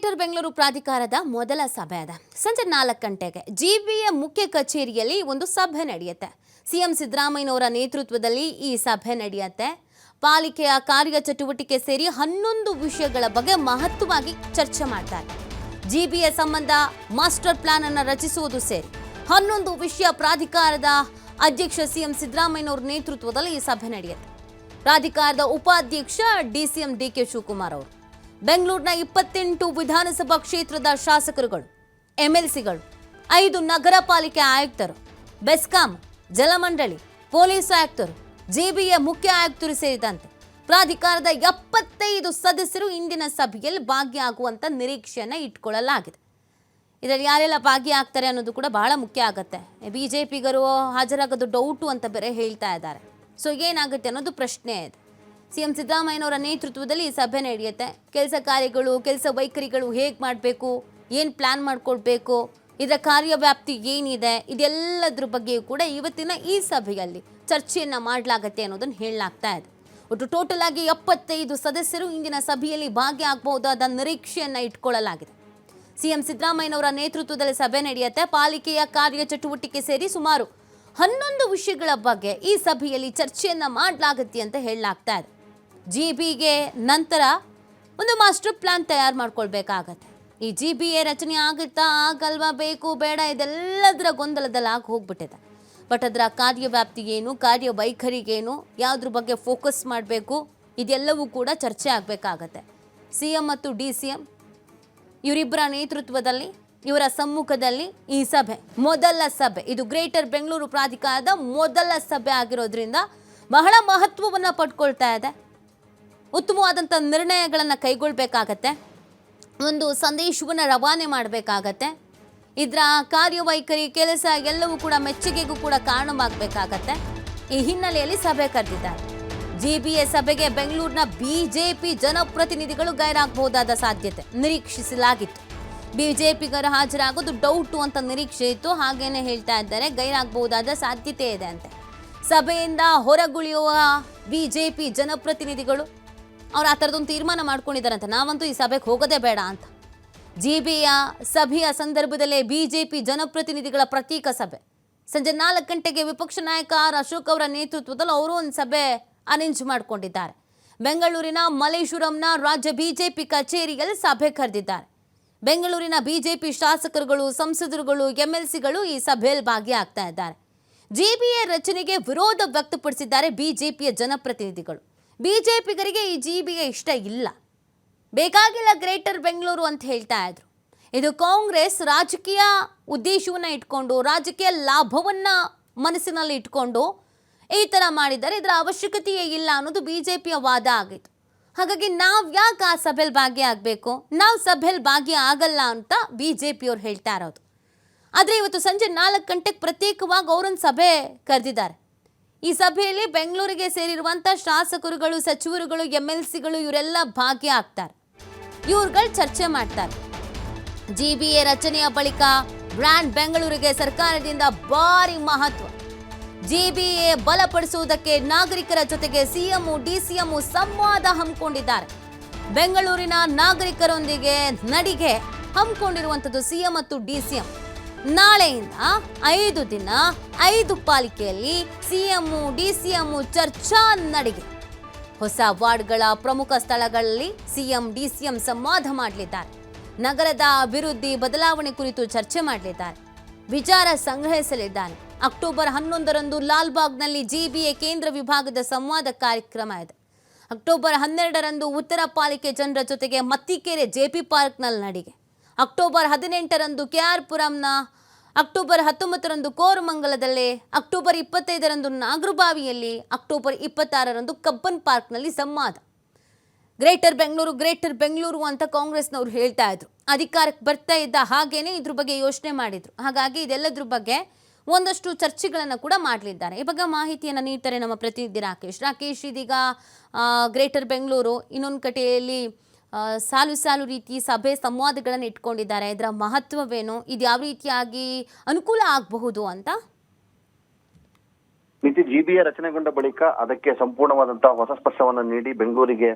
Greater Bengaluru ಪ್ರಾಧಿಕಾರದ ಮೊದಲ ಸಭೆ ಅದ ಸಂಜೆ ನಾಲ್ಕು ಗಂಟೆಗೆ ಜಿಬಿಯ ಮುಖ್ಯ ಕಚೇರಿಯಲ್ಲಿ ಒಂದು ಸಭೆ ನಡೆಯುತ್ತೆ. ಸಿಎಂ ಸಿದ್ದರಾಮಯ್ಯನವರ ನೇತೃತ್ವದಲ್ಲಿ ಈ ಸಭೆ ನಡೆಯುತ್ತೆ. ಪಾಲಿಕೆಯ ಕಾರ್ಯಚಟುವಟಿಕೆ ಸೇರಿ ಹನ್ನೊಂದು ವಿಷಯಗಳ ಬಗ್ಗೆ ಮಹತ್ವವಾಗಿ ಚರ್ಚೆ ಮಾಡ್ತಾರೆ. ಜಿಬಿಯ ಸಂಬಂಧ ಮಾಸ್ಟರ್ ಪ್ಲಾನ್ ಅನ್ನು ರಚಿಸುವುದು ಸೇರಿ ಹನ್ನೊಂದು ವಿಷಯ ಪ್ರಾಧಿಕಾರದ ಅಧ್ಯಕ್ಷ ಸಿಎಂ ಸಿದ್ದರಾಮಯ್ಯನವರ ನೇತೃತ್ವದಲ್ಲಿ ಈ ಸಭೆ ನಡೆಯುತ್ತೆ. ಪ್ರಾಧಿಕಾರದ ಉಪಾಧ್ಯಕ್ಷ ಡಿಸಿಎಂ ಡಿಕೆ ಶಿವಕುಮಾರ್ ಅವರು. ಬೆಂಗಳೂರಿನ ಇಪ್ಪತ್ತೆಂಟು ವಿಧಾನಸಭಾ ಕ್ಷೇತ್ರದ ಶಾಸಕರುಗಳು, ಎಂಎಲ್ಸಿಗಳು, ಐದು ನಗರ ಪಾಲಿಕೆ ಆಯುಕ್ತರು, ಬೆಸ್ಕಾಂ ಜಲಮಂಡಳಿ ಪೊಲೀಸ್ ಆಯುಕ್ತರು ಜೆಬಿಯ ಮುಖ್ಯ ಆಯುಕ್ತರು ಸೇರಿದಂತೆ ಪ್ರಾಧಿಕಾರದ ಎಪ್ಪತ್ತೈದು ಸದಸ್ಯರು ಇಂದಿನ ಸಭೆಯಲ್ಲಿ ಭಾಗಿಯಾಗುವಂತ ನಿರೀಕ್ಷೆಯನ್ನ ಇಟ್ಕೊಳ್ಳಲಾಗಿದೆ. ಇದರಲ್ಲಿ ಯಾರೆಲ್ಲ ಭಾಗಿಯಾಗ್ತಾರೆ ಅನ್ನೋದು ಕೂಡ ಬಹಳ ಮುಖ್ಯ ಆಗುತ್ತೆ. ಬಿ ಜೆ ಪಿಗರು ಹಾಜರಾಗೋದು ಡೌಟು ಅಂತ ಬೇರೆ ಹೇಳ್ತಾ ಇದ್ದಾರೆ. ಸೊ ಏನಾಗುತ್ತೆ ಅನ್ನೋದು ಪ್ರಶ್ನೆ ಇದೆ. ಸಿ ಎಂ ಸಿದ್ದರಾಮಯ್ಯನವರ ನೇತೃತ್ವದಲ್ಲಿ ಸಭೆ ನಡೆಯುತ್ತೆ. ಕೆಲಸ ಕಾರ್ಯಗಳು, ಕೆಲಸ ವೈಖರಿಗಳು ಹೇಗೆ ಮಾಡಬೇಕು, ಏನು ಪ್ಲ್ಯಾನ್ ಮಾಡ್ಕೊಳ್ಬೇಕು, ಇದರ ಕಾರ್ಯವ್ಯಾಪ್ತಿ ಏನಿದೆ, ಇದೆಲ್ಲದ್ರ ಬಗ್ಗೆಯೂ ಕೂಡ ಇವತ್ತಿನ ಈ ಸಭೆಯಲ್ಲಿ ಚರ್ಚೆಯನ್ನು ಮಾಡಲಾಗತ್ತೆ ಅನ್ನೋದನ್ನು ಹೇಳಲಾಗ್ತಾ ಇದೆ. ಒಟ್ಟು ಟೋಟಲ್ ಆಗಿ ಎಪ್ಪತ್ತೈದು ಸದಸ್ಯರು ಇಂದಿನ ಸಭೆಯಲ್ಲಿ ಭಾಗಿಯಾಗಬಹುದಾದ ನಿರೀಕ್ಷೆಯನ್ನು ಇಟ್ಕೊಳ್ಳಲಾಗಿದೆ. ಸಿಎಂ ಸಿದ್ದರಾಮಯ್ಯನವರ ನೇತೃತ್ವದಲ್ಲಿ ಸಭೆ ನಡೆಯುತ್ತೆ. ಪಾಲಿಕೆಯ ಕಾರ್ಯಚಟುವಟಿಕೆ ಸೇರಿ ಸುಮಾರು ಹನ್ನೊಂದು ವಿಷಯಗಳ ಬಗ್ಗೆ ಈ ಸಭೆಯಲ್ಲಿ ಚರ್ಚೆಯನ್ನು ಮಾಡಲಾಗತ್ತೆ ಅಂತ ಹೇಳಲಾಗ್ತಾ ಇದೆ. ಜಿ ಬಿಗೆ ನಂತರ ಒಂದು ಮಾಸ್ಟರ್ ಪ್ಲಾನ್ ತಯಾರು ಮಾಡ್ಕೊಳ್ಬೇಕಾಗತ್ತೆ. ಈ ಜಿ ಬಿ ಎ ರಚನೆ ಆಗುತ್ತಾ ಆಗಲ್ವಾ ಬೇಕು ಬೇಡ ಇದೆಲ್ಲದರ ಗೊಂದಲದಲ್ಲಿ ಆಗಿ ಹೋಗ್ಬಿಟ್ಟಿದೆ. ಬಟ್ ಅದರ ಕಾರ್ಯವ್ಯಾಪ್ತಿ ಏನು, ಕಾರ್ಯವೈಖರಿಗೇನು, ಯಾವುದ್ರ ಬಗ್ಗೆ ಫೋಕಸ್ ಮಾಡಬೇಕು, ಇದೆಲ್ಲವೂ ಕೂಡ ಚರ್ಚೆ ಆಗಬೇಕಾಗತ್ತೆ. ಸಿ ಎಂ ಮತ್ತು ಡಿ ಸಿ ಎಂ ಇವರಿಬ್ಬರ ನೇತೃತ್ವದಲ್ಲಿ, ಇವರ ಸಮ್ಮುಖದಲ್ಲಿ ಈ ಸಭೆ, ಮೊದಲ ಸಭೆ, ಇದು ಗ್ರೇಟರ್ ಬೆಂಗಳೂರು ಪ್ರಾಧಿಕಾರದ ಮೊದಲ ಸಭೆ ಆಗಿರೋದ್ರಿಂದ ಬಹಳ ಮಹತ್ವವನ್ನು ಪಡ್ಕೊಳ್ತಾ ಇದೆ. ಉತ್ತಮವಾದಂಥ ನಿರ್ಣಯಗಳನ್ನು ಕೈಗೊಳ್ಳಬೇಕಾಗತ್ತೆ ಒಂದು ಸಂದೇಶವನ್ನು ರವಾನೆ ಮಾಡಬೇಕಾಗತ್ತೆ. ಇದರ ಕಾರ್ಯವೈಖರಿ, ಕೆಲಸ ಎಲ್ಲವೂ ಕೂಡ ಮೆಚ್ಚುಗೆಗೂ ಕೂಡ ಕಾರಣವಾಗಬೇಕಾಗತ್ತೆ. ಈ ಹಿನ್ನೆಲೆಯಲ್ಲಿ ಸಭೆ ಕರೆದಿದ್ದಾರೆ. ಜಿಬಿಎ ಸಭೆಗೆ ಬೆಂಗಳೂರಿನ ಬಿಜೆಪಿ ಜನಪ್ರತಿನಿಧಿಗಳು ಗೈರಾಗಬಹುದಾದ ಸಾಧ್ಯತೆ ನಿರೀಕ್ಷಿಸಲಾಗಿತ್ತು. ಬಿಜೆಪಿಗರು ಹಾಜರಾಗೋದು ಡೌಟು ಅಂತ ನಿರೀಕ್ಷೆ ಇತ್ತು. ಹಾಗೇನೆ ಹೇಳ್ತಾ ಇದ್ದಾರೆ, ಗೈರಾಗಬಹುದಾದ ಸಾಧ್ಯತೆ ಇದೆ ಅಂತೆ. ಸಭೆಯಿಂದ ಹೊರಗುಳಿಯುವ ಬಿಜೆಪಿ ಜನಪ್ರತಿನಿಧಿಗಳು ಅವ್ರು ಆ ಥರದೊಂದು ತೀರ್ಮಾನ ಮಾಡ್ಕೊಂಡಿದ್ದಾರಂತೆ. ನಾವಂತೂ ಈ ಸಭೆಗೆ ಹೋಗೋದೇ ಬೇಡ ಅಂತ. ಜಿಬಿಯ ಸಭೆಯ ಸಂದರ್ಭದಲ್ಲೇ ಬಿಜೆಪಿ ಜನಪ್ರತಿನಿಧಿಗಳ ಪ್ರತೀಕ ಸಭೆ. ಸಂಜೆ ನಾಲ್ಕು ಗಂಟೆಗೆ ವಿಪಕ್ಷ ನಾಯಕ ಆರ್ ಅಶೋಕ್ ಅವರ ನೇತೃತ್ವದಲ್ಲಿ ಅವರು ಒಂದು ಸಭೆ ಅರೇಂಜ್ ಮಾಡಿಕೊಂಡಿದ್ದಾರೆ. ಬೆಂಗಳೂರಿನ ಮಲೇಶ್ವರಂನ ರಾಜ್ಯ ಬಿಜೆಪಿ ಕಚೇರಿಯಲ್ಲಿ ಸಭೆ ಕರೆದಿದ್ದಾರೆ. ಬೆಂಗಳೂರಿನ ಬಿಜೆಪಿ ಶಾಸಕರುಗಳು, ಸಂಸದರುಗಳು, ಎಂಎಲ್ಸಿಗಳು ಈ ಸಭೆಯಲ್ಲಿ ಭಾಗಿಯಾಗ್ತಾ ಇದ್ದಾರೆ. ಜಿಬಿಎ ರಚನೆಗೆ ವಿರೋಧ ವ್ಯಕ್ತಪಡಿಸಿದ್ದಾರೆ ಬಿಜೆಪಿಯ ಜನಪ್ರತಿನಿಧಿಗಳು. ಬಿಜೆಪಿಗರಿಗೆ ಈ ಜಿಬಿಎ ಇಷ್ಟ ಇಲ್ಲ. ಬೇಕಾಗಿಲ್ಲ ಗ್ರೇಟರ್ ಬೆಂಗಳೂರು ಅಂತ ಹೇಳ್ತಾ ಇದ್ರು. ಇದು ಕಾಂಗ್ರೆಸ್ ರಾಜಕೀಯ ಉದ್ದೇಶವನ್ನು ಇಟ್ಕೊಂಡು, ರಾಜಕೀಯ ಲಾಭವನ್ನು ಮನಸ್ಸಿನಲ್ಲಿ ಇಟ್ಕೊಂಡು ಈ ಥರ ಮಾಡಿದ್ದಾರೆ. ಇದರ ಅವಶ್ಯಕತೆಯೇ ಇಲ್ಲ ಅನ್ನೋದು ಬಿ ಜೆ ಪಿಯ ವಾದ ಆಗಿತ್ತು. ಹಾಗಾಗಿ ನಾವು ಯಾಕೆ ಆ ಸಭೆಯಲ್ಲಿ ಭಾಗಿಯಾಗಬೇಕು ನಾವು ಸಭೆಯಲ್ಲಿ ಭಾಗಿ ಆಗಲ್ಲ ಅಂತ ಬಿ ಜೆ ಪಿಯವ್ರು ಹೇಳ್ತಾ ಇರೋದು. ಆದರೆ ಇವತ್ತು ಸಂಜೆ ನಾಲ್ಕು ಗಂಟೆಗೆ ಪ್ರತ್ಯೇಕವಾಗಿ ಅವರೊಂದು ಸಭೆ ಕರೆದಿದ್ದಾರೆ. ಈ ಸಭೆಯಲ್ಲಿ ಬೆಂಗಳೂರಿಗೆ ಸೇರಿರುವಂಥ ಶಾಸಕರುಗಳು, ಸಚಿವರುಗಳು ಎಂ ಎಲ್ ಸಿಗಳು ಇವರೆಲ್ಲ ಭಾಗಿಯಾಗ್ತಾರೆ. ಇವ್ರುಗಳು ಚರ್ಚೆ ಮಾಡ್ತಾರೆ. ಜಿ ಬಿ ಎ ರಚನೆಯ ಬಳಿಕ ಬ್ರ್ಯಾಂಡ್ ಬೆಂಗಳೂರಿಗೆ ಸರ್ಕಾರದಿಂದ ಭಾರಿ ಮಹತ್ವ. ಜಿಬಿಎ ಬಲಪಡಿಸುವುದಕ್ಕೆ ನಾಗರಿಕರ ಜೊತೆಗೆ ಸಿಎಂ ಡಿಸಿಎಂ ಸಂವಾದ ಹಮ್ಮಿಕೊಂಡಿದ್ದಾರೆ. ಬೆಂಗಳೂರಿನ ನಾಗರಿಕರೊಂದಿಗೆ ನಡಿಗೆ ಹಮ್ಮಿಕೊಂಡಿರುವಂಥದ್ದು ಸಿಎಂ ಮತ್ತು ಡಿಸಿಎಂ ನಾಳೆಯಿಂದ ಐದು ದಿನ, ಐದು ಪಾಲಿಕೆಯಲ್ಲಿ ಸಿಎಂ ಡಿಸಿಎಂ ಚರ್ಚಾ ನಡಿಗೆ. ಹೊಸ ವಾರ್ಡ್ಗಳ ಪ್ರಮುಖ ಸ್ಥಳಗಳಲ್ಲಿ ಸಿಎಂ ಡಿಸಿಎಂ ಸಂವಾದ ಮಾಡಲಿದ್ದಾರೆ. ನಗರದ ಅಭಿವೃದ್ಧಿ ಬದಲಾವಣೆ ಕುರಿತು ಚರ್ಚೆ ಮಾಡಲಿದ್ದಾರೆ. ವಿಚಾರ ಸಂಗ್ರಹಿಸಲಿದ್ದಾರೆ. ಅಕ್ಟೋಬರ್ ಹನ್ನೊಂದರಂದು ಲಾಲ್ಬಾಗ್ನಲ್ಲಿ ಜಿಬಿಎ ಕೇಂದ್ರ ವಿಭಾಗದ ಸಂವಾದ ಕಾರ್ಯಕ್ರಮ ಇದೆ. ಅಕ್ಟೋಬರ್ ಹನ್ನೆರಡರಂದು ಉತ್ತರ ಪಾಲಿಕೆ ಜನರ ಜೊತೆಗೆ ಮತ್ತಿಕೆರೆ ಜೆಪಿ ಪಾರ್ಕ್ನಲ್ಲಿ ನಡಿಗೆ. ಅಕ್ಟೋಬರ್ ಹದಿನೆಂಟರಂದು ಕೆ ಆರ್ ಪುರಂನ ಅಕ್ಟೋಬರ್ ಹತ್ತೊಂಬತ್ತರಂದು ಕೋರಮಂಗಲದಲ್ಲಿ ಅಕ್ಟೋಬರ್ ಇಪ್ಪತ್ತೈದರಂದು ನಾಗರಬಾವಿಯಲ್ಲಿ ಅಕ್ಟೋಬರ್ ಇಪ್ಪತ್ತಾರರಂದು ಕಬ್ಬನ್ ಪಾರ್ಕ್ನಲ್ಲಿ ಸಂವಾದ. ಗ್ರೇಟರ್ ಬೆಂಗಳೂರು ಗ್ರೇಟರ್ ಬೆಂಗಳೂರು ಅಂತ ಕಾಂಗ್ರೆಸ್ನವರು ಹೇಳ್ತಾ ಇದ್ರು. ಅಧಿಕಾರಕ್ಕೆ ಬರ್ತಾ ಇದ್ದ ಹಾಗೇನೆ ಇದ್ರ ಬಗ್ಗೆ ಯೋಚನೆ ಮಾಡಿದ್ರು. ಹಾಗಾಗಿ ಇದೆಲ್ಲದ್ರ ಬಗ್ಗೆ ಒಂದಷ್ಟು ಚರ್ಚೆಗಳನ್ನು ಕೂಡ ಮಾಡಲಿದ್ದಾರೆ. ಈ ಬಗ್ಗೆ ಮಾಹಿತಿಯನ್ನು ನೀಡ್ತಾರೆ ನಮ್ಮ ಪ್ರತಿನಿಧಿ ರಾಕೇಶ್. ರಾಕೇಶ್ ಇದೀಗ ಗ್ರೇಟರ್ ಬೆಂಗಳೂರು ಇನ್ನೊಂದು ಕಡೆಯಲ್ಲಿ ಆ, ಸಾಲು ಸಾಲು ರೀತಿ ಸಭೆ ಸಂವಾದಗಳನ್ನು ಇಟ್ಕೊಂಡಿದ್ದಾರೆ. ಇದರ ಮಹತ್ವವೇನು? ಇದು ಯಾವ ರೀತಿಯಾಗಿ ಅನುಕೂಲ ಆಗಬಹುದು ಅಂತ? ಮಿತಿ ಜಿಬಿಯ ರಚನೆಗೊಂಡ ಬಳಿಕ ಅದಕ್ಕೆ ಸಂಪೂರ್ಣವಾದಂತಹ ಹೊಸ ಸ್ಪರ್ಶವನ್ನು ನೀಡಿ ಬೆಂಗಳೂರಿಗೆ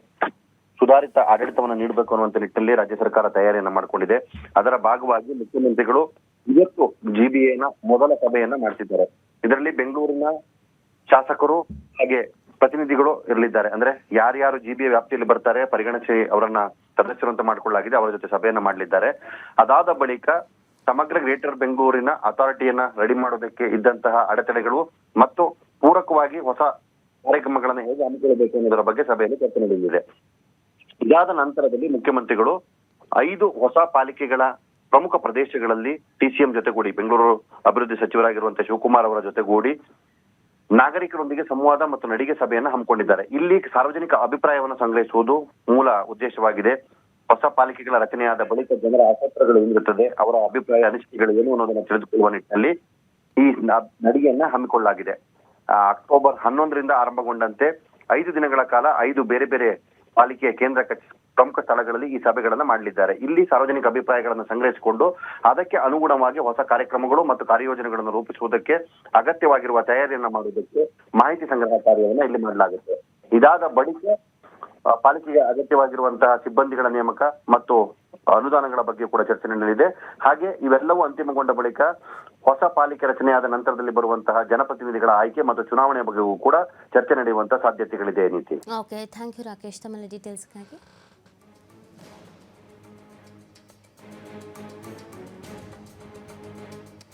ಸುಧಾರಿತ ಆಡಳಿತವನ್ನು ನೀಡಬೇಕು ಅನ್ನುವಂತ ನಿಟ್ಟಿನಲ್ಲಿ ರಾಜ್ಯ ಸರ್ಕಾರ ತಯಾರಿಯನ್ನ ಮಾಡಿಕೊಂಡಿದೆ. ಅದರ ಭಾಗವಾಗಿ ಮುಖ್ಯಮಂತ್ರಿಗಳು ಇವತ್ತು ಜಿಬಿಎನ ಮೊದಲ ಸಭೆಯನ್ನ ಮಾಡ್ತಿದ್ದಾರೆ. ಇದರಲ್ಲಿ ಬೆಂಗಳೂರಿನ ಶಾಸಕರು ಹಾಗೆ ಪ್ರತಿನಿಧಿಗಳು ಇರಲಿದ್ದಾರೆ. ಅಂದ್ರೆ ಯಾರ್ಯಾರು ಜಿಬಿ ವ್ಯಾಪ್ತಿಯಲ್ಲಿ ಬರ್ತಾರೆ, ಪರಿಗಣಿಸಿ ಅವರನ್ನ ಸದಸ್ಯರು ಅಂತ ಮಾಡಿಕೊಳ್ಳಲಾಗಿದೆ, ಅವರ ಜೊತೆ ಸಭೆಯನ್ನ ಮಾಡಲಿದ್ದಾರೆ. ಅದಾದ ಬಳಿಕ ಸಮಗ್ರ ಗ್ರೇಟರ್ ಬೆಂಗಳೂರಿನ ಅಥಾರಿಟಿಯನ್ನ ರೆಡಿ ಮಾಡೋದಕ್ಕೆ ಇದ್ದಂತಹ ಅಡೆತಡೆಗಳು ಮತ್ತು ಪೂರಕವಾಗಿ ಹೊಸ ಕಾರ್ಯಕ್ರಮಗಳನ್ನು ಹೇಗೆ ಹಮ್ಮಿಕೊಳ್ಳಬೇಕು ಅನ್ನೋದರ ಬಗ್ಗೆ ಸಭೆಯಲ್ಲಿ ಚರ್ಚೆ ನಡೆಯಲಿದೆ ಇದಾದ ನಂತರದಲ್ಲಿ ಮುಖ್ಯಮಂತ್ರಿಗಳು ಐದು ಹೊಸ ಪಾಲಿಕೆಗಳ ಪ್ರಮುಖ ಪ್ರದೇಶಗಳಲ್ಲಿ ಟಿಸಿಎಂ ಜೊತೆಗೂಡಿ ಬೆಂಗಳೂರು ಅಭಿವೃದ್ಧಿ ಸಚಿವರಾಗಿರುವಂತಹ ಶಿವಕುಮಾರ್ ಅವರ ಜೊತೆಗೂಡಿ ನಾಗರಿಕರೊಂದಿಗೆ ಸಂವಾದ ಮತ್ತು ನಡಿಗೆ ಸಭೆಯನ್ನು ಹಮ್ಮಿಕೊಂಡಿದ್ದಾರೆ. ಇಲ್ಲಿ ಸಾರ್ವಜನಿಕ ಅಭಿಪ್ರಾಯವನ್ನು ಸಂಗ್ರಹಿಸುವುದು ಮೂಲ ಉದ್ದೇಶವಾಗಿದೆ. ಹೊಸ ಪಾಲಿಕೆಗಳ ರಚನೆಯಾದ ಬಳಿಕ ಜನರ ಆಸಕ್ತಗಳು ಏನಿರುತ್ತದೆ ಅವರ ಅಭಿಪ್ರಾಯ, ಅನಿಸಿಕೆಗಳು ಏನು ಅನ್ನೋದನ್ನ ತಿಳಿದುಕೊಳ್ಳುವ ನಿಟ್ಟಿನಲ್ಲಿ ಈ ನಡಿಗೆಯನ್ನ ಹಮ್ಮಿಕೊಳ್ಳಲಾಗಿದೆ. ಅಕ್ಟೋಬರ್ ಹನ್ನೊಂದರಿಂದ ಆರಂಭಗೊಂಡಂತೆ ಐದು ದಿನಗಳ ಕಾಲ ಐದು ಬೇರೆ ಬೇರೆ ಪಾಲಿಕೆಯ ಕೇಂದ್ರ ಕಚ್- ಪ್ರಮುಖ ಸ್ಥಳಗಳಲ್ಲಿ ಈ ಸಭೆಗಳನ್ನ ಮಾಡಲಿದ್ದಾರೆ. ಇಲ್ಲಿ ಸಾರ್ವಜನಿಕ ಅಭಿಪ್ರಾಯಗಳನ್ನು ಸಂಗ್ರಹಿಸಿಕೊಂಡು ಅದಕ್ಕೆ ಅನುಗುಣವಾಗಿ ಹೊಸ ಕಾರ್ಯಕ್ರಮಗಳು ಮತ್ತು ಕಾರ್ಯಯೋಜನೆಗಳನ್ನು ರೂಪಿಸುವುದಕ್ಕೆ ಅಗತ್ಯವಾಗಿರುವ ತಯಾರಿಯನ್ನು ಮಾಡುವುದಕ್ಕೆ ಮಾಹಿತಿ ಸಂಗ್ರಹ ಕಾರ್ಯವನ್ನ ಇಲ್ಲಿ ಮಾಡಲಾಗುತ್ತೆ. ಇದಾದ ಬಳಿಕ ಪಾಲಿಕೆಗೆ ಅಗತ್ಯವಾಗಿರುವಂತಹ ಸಿಬ್ಬಂದಿಗಳ ನೇಮಕ ಮತ್ತು ಅನುದಾನಗಳ ಬಗ್ಗೆ ಕೂಡ ಚರ್ಚೆ ನಡೆಯಲಿದೆ. ಹಾಗೆ ಇವೆಲ್ಲವೂ ಅಂತಿಮಗೊಂಡ ಬಳಿಕ ಹೊಸ ಪಾಲಿಕೆ ರಚನೆಯಾದ ನಂತರದಲ್ಲಿ ಬರುವಂತಹ ಜನಪ್ರತಿನಿಧಿಗಳ ಆಯ್ಕೆ ಮತ್ತು ಚುನಾವಣೆ ಬಗ್ಗೆಯೂ ಕೂಡ ಚರ್ಚೆ ನಡೆಯುವಂತಹ ಸಾಧ್ಯತೆಗಳಿದೆ ನೀತಿ ಓಕೆ ಥ್ಯಾಂಕ್ ಯು ರಾಕೇಶ್ ಡೀಟೇಲ್ಸ್ಗಾಗಿ